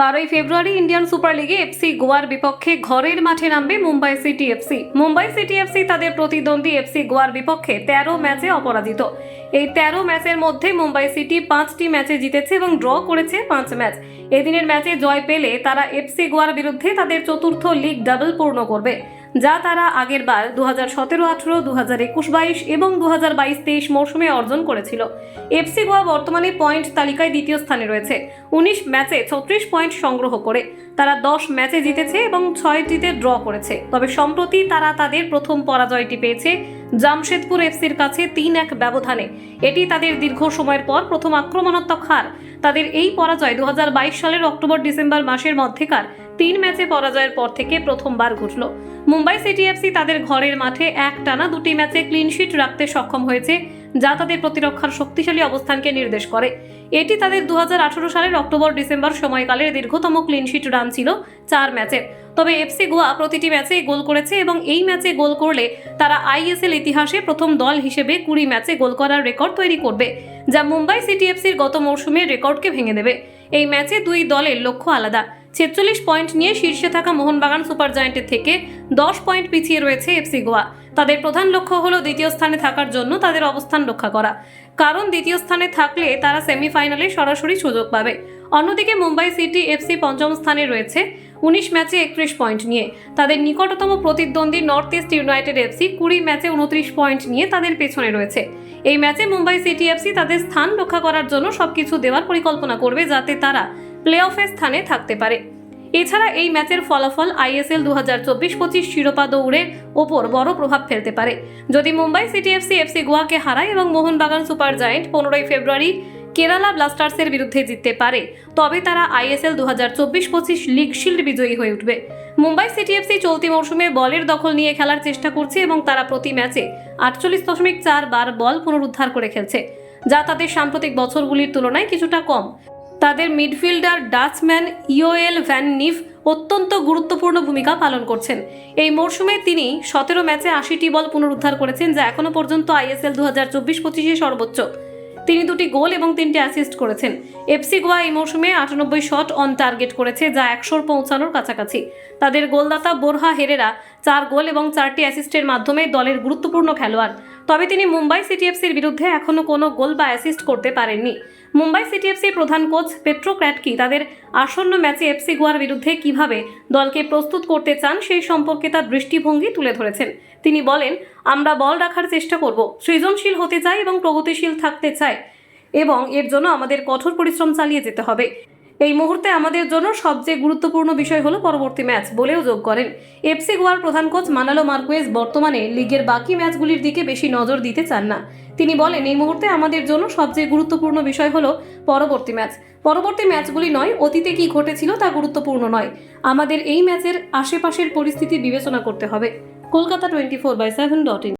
বারোই February Indian super লিগে FC গোয়ার বিপক্ষে ঘরের মাঠে নামবে Mumbai city FC Mumbai city FC তাদের প্রতিদ্বন্দ্বী এফসি গোয়ার বিপক্ষে তেরো ম্যাচে অপরাজিত। এই তেরো ম্যাচের মধ্যে মুম্বাই সিটি পাঁচটি ম্যাচে জিতেছে এবং ড্র করেছে পাঁচ ম্যাচ। এদিনের ম্যাচে জয় পেলে তারা এফসি গোয়ার বিরুদ্ধে তাদের চতুর্থ লিগ ডাবল পূর্ণ করবে। যা তারা আগের বার দু হাজার সতেরো, আঠেরো দু হাজার একুশ, বাইশ এবং দু হাজার বাইশ, তেইশ মৌসুমে অর্জন করেছিল। এফসি গোয়া বর্তমানে পয়েন্ট তালিকায় দ্বিতীয় স্থানে রয়েছে। উনিশ ম্যাচে ছত্রিশ পয়েন্ট সংগ্রহ করে। তারা দশ ম্যাচে জিতেছে এবং ছয়টিতে ড্র করেছে। তবে সম্প্রতি তারা তাদের প্রথম পরাজয়টি পেয়েছে জামশেদপুর এফসির কাছে তিন এক ব্যবধানে। এটি তাদের দীর্ঘ সময়ের পর প্রথম আক্রমণাত্মক হার। তাদের এই পরাজয় দু হাজার বাইশ সালের অক্টোবর ডিসেম্বর মাসের মধ্যেকার তিন ম্যাচে পরাজয়ের পর থেকে প্রথমবার ঘটল। মুম্বাই সিটি এফসি তাদের ঘরের মাঠে এক টানা দুটি ম্যাচে ক্লিনশিট রাখতে সক্ষম হয়েছে, যা তাদের প্রতিরক্ষার শক্তিশালী অবস্থানকে নির্দেশ করে। এটি তাদের দুহাজার আঠারো সালের অক্টোবর ডিসেম্বর সময়কালের দীর্ঘতম ক্লিনশিট রান ছিল চার ম্যাচের। তবে এফসি গোয়া প্রতিটি ম্যাচে গোল করেছে এবং এই ম্যাচে গোল করলে তারা আইএসএল ইতিহাসে প্রথম দল হিসেবে কুড়ি ম্যাচে গোল করার রেকর্ড তৈরি করবে, যা মুম্বাই সিটি এফসির গত মৌসুমের রেকর্ডকে ভেঙে দেবে। এই ম্যাচে দুই দলের লক্ষ্য আলাদা। ছেচল্লিশ পয়েন্ট নিয়ে শীর্ষে থাকা মোহনবাগান সুপার জায়েন্টের থেকে দশ পয়েন্ট পিছিয়ে রয়েছে এফসি গোয়া। তাদের প্রধান লক্ষ্য হলো দ্বিতীয় স্থানে থাকার জন্য তাদের অবস্থান রক্ষা করা। কারণ দ্বিতীয় স্থানে থাকলে তারা সেমিফাইনালে সরাসরি সুযোগ পাবে। অন্যদিকে মুম্বাই সিটি এফসি পঞ্চম স্থানে রয়েছে উনিশ ম্যাচে একত্রিশ পয়েন্ট নিয়ে। তাদের নিকটতম প্রতিদ্বন্দ্বী নর্থ ইস্ট ইউনাইটেড এফসি কুড়ি ম্যাচে উনত্রিশ পয়েন্ট নিয়ে তাদের পেছনে রয়েছে। এই ম্যাচে মুম্বাই সিটি এফসি তাদের স্থান রক্ষা করার জন্য সবকিছু দেওয়ার পরিকল্পনা করবে যাতে তারা প্লে অফের স্থানে থাকতে পারে। এছাড়া এই ম্যাচের ফলাফল আইএসএল দু হাজার চব্বিশ পঁচিশ শিরোপা দৌড়ের ওপর বড় প্রভাব ফেলতে পারে। যদি মুম্বাই সিটি এফসি এফসি গোয়াকে হারায় এবং মোহনবাগান সুপার জায়েন্ট পনেরোই ফেব্রুয়ারি কেরালা ব্লাস্টার্সের বিরুদ্ধে জিততে পারে, তবে তারা আইএসএল দু হাজার চব্বিশ পঁচিশ লিগ শিল্ড বিজয়ী হয়ে উঠবে। মুম্বাই সিটি এফসি চলতি মৌসুমে বলের দখল নিয়ে খেলার চেষ্টা করছে এবং তারা প্রতি ম্যাচে আটচল্লিশ দশমিক চার বার বল পুনরুদ্ধার করে খেলছে, যা তাদের সাম্প্রতিক বছরগুলির তুলনায় কিছুটা কম। তাদের midfielder Dutchman Yoell van Nieff অত্যন্ত গুরুত্বপূর্ণ ভূমিকা পালন করছেন। এই মরশুমে তিনি সতেরো ম্যাচে আশিটি বল পুনরুদ্ধার করেছেন, যা এখনও পর্যন্ত আইএসএল দু হাজার চব্বিশ পঁচিশে সর্বোচ্চ। তিনি দুটি গোল এবং তিনটি অ্যাসিস্ট করেছেন। এফসি গোয়া এই মৌসুমে আটানব্বই শট অন টার্গেট করেছে, যা একশোর পৌঁছানোর কাছাকাছি। তাদের গোলদাতা বোরহা হেরেরা চার গোল এবং চারটি অ্যাসিস্টের মাধ্যমে দলের গুরুত্বপূর্ণ খেলোয়াড়। তবে তিনি মুম্বাই সিটি এফসির বিরুদ্ধে এখনও কোনো গোল বা অ্যাসিস্ট করতে পারেননি। মুম্বাই সিটি এফসির প্রধান কোচ পেট্রো ক্র্যাটকি তাদের আসন্ন ম্যাচে এফসি গোয়ার বিরুদ্ধে কীভাবে দলকে প্রস্তুত করতে চান সেই সম্পর্কে তার দৃষ্টিভঙ্গি তুলে ধরেছেন। তিনি বলেন, আমরা বল রাখার চেষ্টা করব, সৃজনশীল হতে চাই এবং প্রগতিশীল থাকতে চাই এবং এর জন্য আমাদের কঠোর পরিশ্রম চালিয়ে যেতে হবে। এই মুহূর্তে আমাদের জন্য সবচেয়ে গুরুত্বপূর্ণ বিষয় হলো পরবর্তী ম্যাচ বলেও যোগ করেন। এফসি গোয়ার প্রধান কোচ মানালো মার্কুয়েজ বর্তমানে লিগের বাকি ম্যাচগুলির দিকে বেশি নজর দিতে চান না। তিনি বলেন, এই মুহূর্তে আমাদের জন্য সবচেয়ে গুরুত্বপূর্ণ বিষয় হলো পরবর্তী ম্যাচ। পরবর্তী ম্যাচগুলি নয়, অতীতে কি ঘটেছিল তা গুরুত্বপূর্ণ নয়। আমাদের এই ম্যাচের আশেপাশের পরিস্থিতি বিবেচনা করতে হবে। Kolkata twenty four by seven dot in.